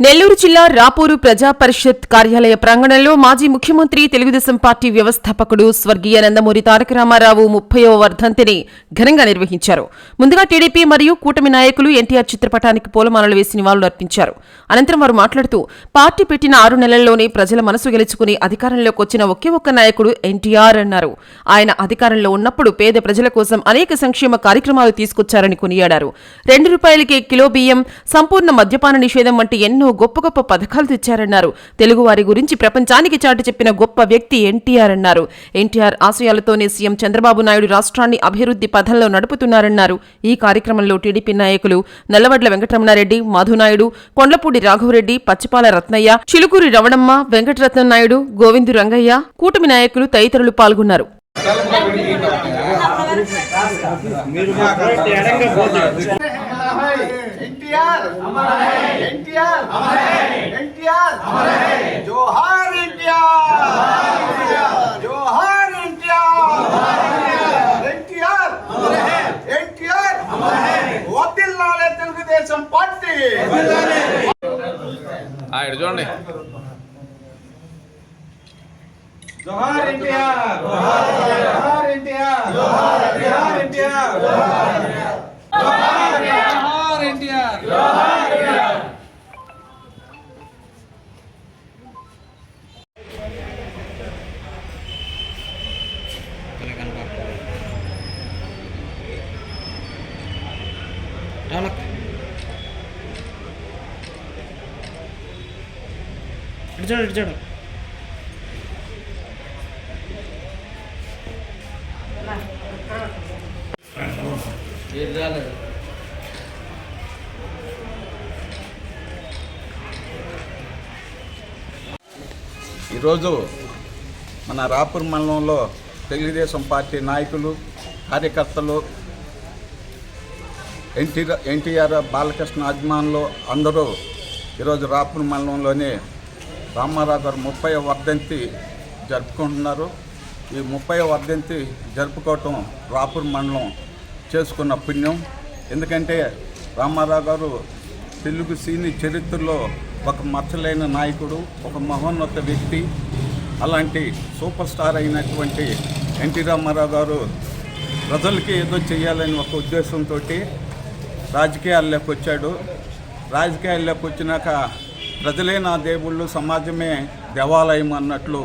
నెల్లూరు జిల్లా రాపూరు ప్రజా పరిషత్ కార్యాలయ ప్రాంగణంలో మాజీ ముఖ్యమంత్రి తెలుగుదేశం పార్టీ వ్యవస్థాపకుడు స్వర్గీయ నందమూరి తారక రామారావు ముప్పయో వర్ధంతిని ఘనంగా నిర్వహించారు. ముందుగా టీడీపీ మరియు కూటమి నాయకులు ఎన్టీఆర్ చిత్రపటానికి పూలమాలలు వేసి నివాళులు అర్పించారు. అనంతరం వారు మాట్లాడుతూ పార్టీ పెట్టిన ఆరు నెలల్లోనే ప్రజల మనసు గెలుచుకుని అధికారంలోకి వచ్చిన ఒకే ఒక్క నాయకుడు ఎన్టీఆర్ అన్నారు. ఆయన అధికారంలో ఉన్నప్పుడు పేద ప్రజల కోసం అనేక సంక్షేమ కార్యక్రమాలు తీసుకొచ్చారని కొనియాడారు. రెండు రూపాయలకే కిలో బియ్యం సంపూర్ణ మద్యపాన నిషేధం వంటి ఎన్నో గొప్ప గొప్ప పథకాలు తెచ్చారన్నారు. తెలుగువారి గురించి ప్రపంచానికి చాటి చెప్పిన గొప్ప వ్యక్తి ఎన్టీఆర్ అన్నారు. ఎన్టీఆర్ ఆశయాలతోనే సీఎం చంద్రబాబు నాయుడు రాష్ట్రాన్ని అభివృద్ధి పథంలో నడుపుతున్నారన్నారు. ఈ కార్యక్రమంలో టీడీపీ నాయకులు నల్లవడ్ల వెంకటరమణారెడ్డి మధునాయుడు కొండ్లపూడి రాఘవరెడ్డి పచ్చిపాల రత్నయ్య చిలుకూరి రవణమ్మ వెంకటరత్న నాయుడు గోవిందు రంగయ్య కూటమి నాయకులు తదితరులు పాల్గొన్నారు. ఎన్టీఆర్. ఎన్టీఆర్. ఎన్టీఆర్. జోహార్ ఎన్టీఆర్. జోహార్ ఎన్టీఆర్. ఎన్టీఆర్. ఎన్టీఆర్. వదిల్లాలే తెలుగుదేశం పార్టీ. చూడండి. జోహార్ ఎన్టీఆర్. జోహార్ ఎన్టీఆర్. జోహార్ ఎన్టీఆర్. జోహార్ பெரியார் அடிச்சாடு அடிச்சாடு இதுதான் ఈరోజు మన రాపూర్ మండలంలో తెలుగుదేశం పార్టీ నాయకులు కార్యకర్తలు ఎన్టీ ఎన్టీఆర్ బాలకృష్ణ అభిమానులు అందరూ ఈరోజు రాపూర్ మండలంలోనే రామారావు గారు ముప్పై వర్ధంతి జరుపుకుంటున్నారు. ఈ ముప్పై వర్ధంతి జరుపుకోవటం రాపూర్ మండలం చేసుకున్న పుణ్యం. ఎందుకంటే రామారావు గారు తెలుగు సీని చరిత్రలో ఒక మచ్చలైన నాయకుడు ఒక మహోన్నత వ్యక్తి అలాంటి సూపర్ స్టార్ అయినటువంటి ఎన్టీ రామారావు గారు ప్రజలకి ఏదో చేయాలని ఒక ఉద్దేశంతో రాజకీయాల్లోకి వచ్చాడు. రాజకీయాల్లోకి వచ్చినాక ప్రజలే నా దేవుళ్ళు సమాజమే దేవాలయం అన్నట్లు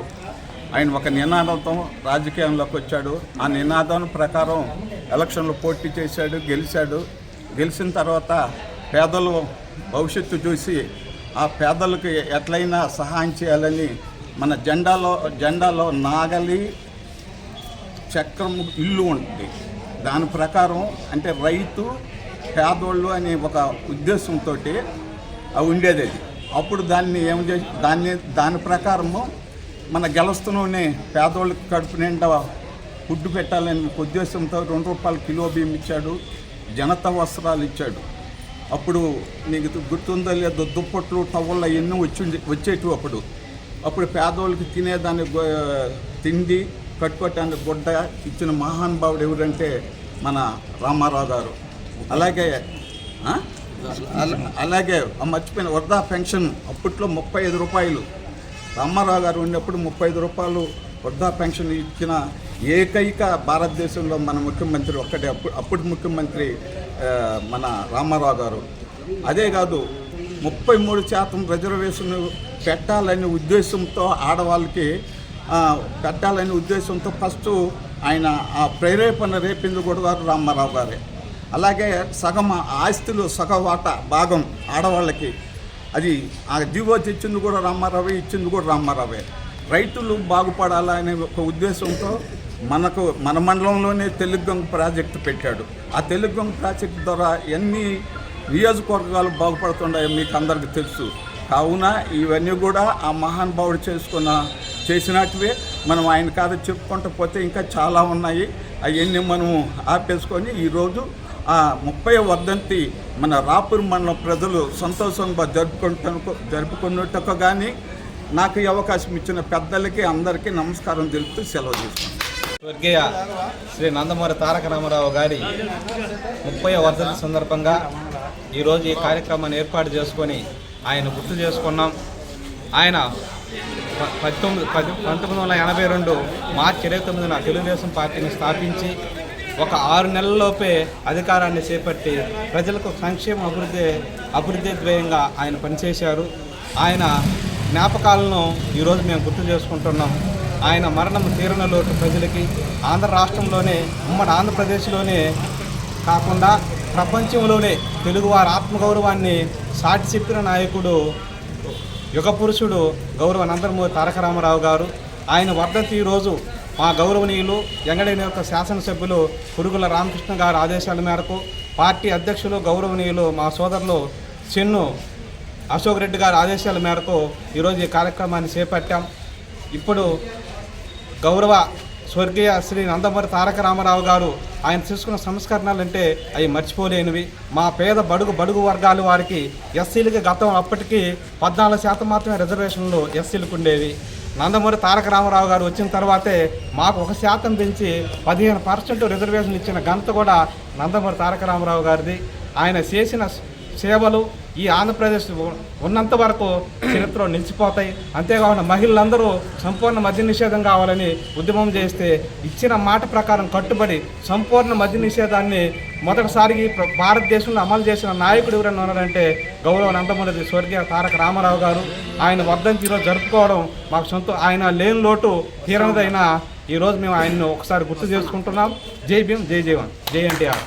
ఆయన ఒక నినాదంతో రాజకీయంలోకి వచ్చాడు. ఆ నినాదం ప్రకారం ఎలక్షన్లో పోటీ చేశాడు గెలిచాడు. గెలిచిన తర్వాత పేదలు భవిష్యత్తు చూసి ఆ పేదలకు ఎట్లయినా సహాయం చేయాలని మన జెండాలో జెండాలో నాగలి చక్రం ఇల్లు ఉంటుంది. దాని ప్రకారం అంటే రైతు పేదోళ్ళు అనే ఒక ఉద్దేశంతో అవి ఉండేది అది. అప్పుడు దాన్ని ఏం చేసి దాన్ని దాని ప్రకారము మన గెలుస్తూనే పేదోళ్ళకి కడుపు నిండా ఫుడ్ పెట్టాలని ఒక ఉద్దేశంతో రెండు రూపాయలు కిలో బియ్యం ఇచ్చాడు జనతా వస్త్రాలు ఇచ్చాడు. అప్పుడు నీకు గుర్తుందో లేదో దుప్పట్లు టవళ్ళు అవన్నీ వచ్చి వచ్చేటివి అప్పుడు. అప్పుడు పేదోళ్ళకి తినేదాన్ని తిండి కట్టుకోవటానికి గుడ్డ ఇచ్చిన మహానుభావుడు ఎవరంటే మన రామారావు గారు. అలాగే అలాగే మర్చిపోయిన వరదా పెన్షన్ అప్పట్లో ముప్పై ఐదు రూపాయలు. రామారావు గారు ఉన్నప్పుడు ముప్పై ఐదు రూపాయలు వృద్ధా పెన్షన్ ఇచ్చిన ఏకైక భారతదేశంలో మన ముఖ్యమంత్రి ఒక్కటే అప్పుడు అప్పుడు ముఖ్యమంత్రి మన రామారావు గారు. అదే కాదు ముప్పై మూడు శాతం రిజర్వేషన్ పెట్టాలనే ఉద్దేశంతో ఆడవాళ్ళకి పెట్టాలనే ఉద్దేశంతో ఫస్ట్ ఆయన ఆ ప్రేరేపణ రేపింది కూడా రామారావు గారే. అలాగే సగం ఆస్తులు సగవాట భాగం ఆడవాళ్ళకి. అది ఆ జీవో తెచ్చింది కూడా రామారావే ఇచ్చింది కూడా రామారావే. రైతులు బాగుపడాలనే ఒక ఉద్దేశంతో మనకు మన మండలంలోనే తెలుగుగంగ ప్రాజెక్టు పెట్టాడు. ఆ తెలుగుగంగ ప్రాజెక్టు ద్వారా ఎన్ని నియోజకవర్గాలు బాగుపడుతున్నాయో మీకు అందరికీ తెలుసు. కావున ఇవన్నీ కూడా ఆ మహానుభావుడు చేసుకున్న చేసినట్టువే మనం ఆయన కాదు చెప్పుకుంటూ పోతే ఇంకా చాలా ఉన్నాయి. అవన్నీ మనము ఆపేసుకొని ఈరోజు ఆ ముప్పై వర్ధంతి మన రాపూర్ మండలం ప్రజలు సంతోషంగా జరుపుకుంటు జరుపుకున్నట్టుకు కానీ నాకు ఈ అవకాశం ఇచ్చిన పెద్దలకి అందరికీ నమస్కారం తెలుపుతూ సెలవు తీసుకున్నాను స్వర్గీయ శ్రీ నందమూరి తారక రామారావు గారి ముప్పై వర్ధంతి సందర్భంగా ఈరోజు ఈ కార్యక్రమాన్ని ఏర్పాటు చేసుకొని ఆయన గుర్తు చేసుకున్నాం. ఆయన ప- పంతొమ్మిది పంతొమ్మిది వందల ఎనభై రెండు మార్చి ఇరవై తొమ్మిదిన తెలుగుదేశం పార్టీని స్థాపించి ఒక ఆరు నెలల్లోపే అధికారాన్ని చేపట్టి ప్రజలకు సంక్షేమ అభివృద్ధి అభివృద్ధి ద్వేయంగా ఆయన పనిచేశారు. ఆయన జ్ఞాపకాలను ఈరోజు మేము గుర్తు చేసుకుంటున్నాం. ఆయన మరణం తీరన లోటు ప్రజలకి ఆంధ్ర రాష్ట్రంలోనే ఉమ్మడి ఆంధ్రప్రదేశ్లోనే కాకుండా ప్రపంచంలోనే తెలుగువారి ఆత్మగౌరవాన్ని సాటి చెప్పిన నాయకుడు యుగ పురుషుడు గౌరవ నందమూరి తారక రామారావు గారు. ఆయన వర్ధంతి ఈరోజు మా గౌరవనీయులు ఎంగడైన యొక్క శాసనసభ్యులు పురుగుల రామకృష్ణ గారి ఆదేశాల మేరకు పార్టీ అధ్యక్షులు గౌరవనీయులు మా సోదరులు చెన్ను అశోక్ రెడ్డి గారి ఆదేశాల మేరకు ఈరోజు ఈ కార్యక్రమాన్ని చేపట్టాం. ఇప్పుడు గౌరవ స్వర్గీయ శ్రీ నందమూరి తారక రామారావు గారు ఆయన తీసుకున్న సంస్కరణలు అంటే అవి మర్చిపోలేనివి. మా పేద బడుగు బడుగు వర్గాల వారికి ఎస్సీలకి గతం అప్పటికి పద్నాలుగు శాతం మాత్రమే రిజర్వేషన్లు ఎస్సీలకు ఉండేవి. నందమూరి తారక రామారావు గారు వచ్చిన తర్వాతే మాకు ఒక శాతం పెంచి పదిహేను పర్సెంట్ రిజర్వేషన్ ఇచ్చిన ఘనత కూడా నందమూరి తారక రామారావు గారిది. ఆయన చేసిన సేవలు ఈ ఆంధ్రప్రదేశ్ ఉన్నంత వరకు చరిత్రలో నిలిచిపోతాయి. అంతేకాకుండా మహిళలందరూ సంపూర్ణ మద్య నిషేధం కావాలని ఉద్యమం చేస్తే ఇచ్చిన మాట ప్రకారం కట్టుబడి సంపూర్ణ మద్య నిషేధాన్ని మొదటిసారి భారతదేశంలో అమలు చేసిన నాయకుడు ఎవరైనా ఉన్నారంటే గౌరవ నందమూరి స్వర్గీయ తారక రామారావు గారు. ఆయన వర్ధంతి ఈరోజు జరుపుకోవడం మాకు సొంత ఆయన లేని లోటు తీరనిదైన ఈరోజు మేము ఆయన్ను ఒకసారి గుర్తు చేసుకుంటున్నాం. జై భీమ్ జై జయవన్ జై ఎన్టీఆర్.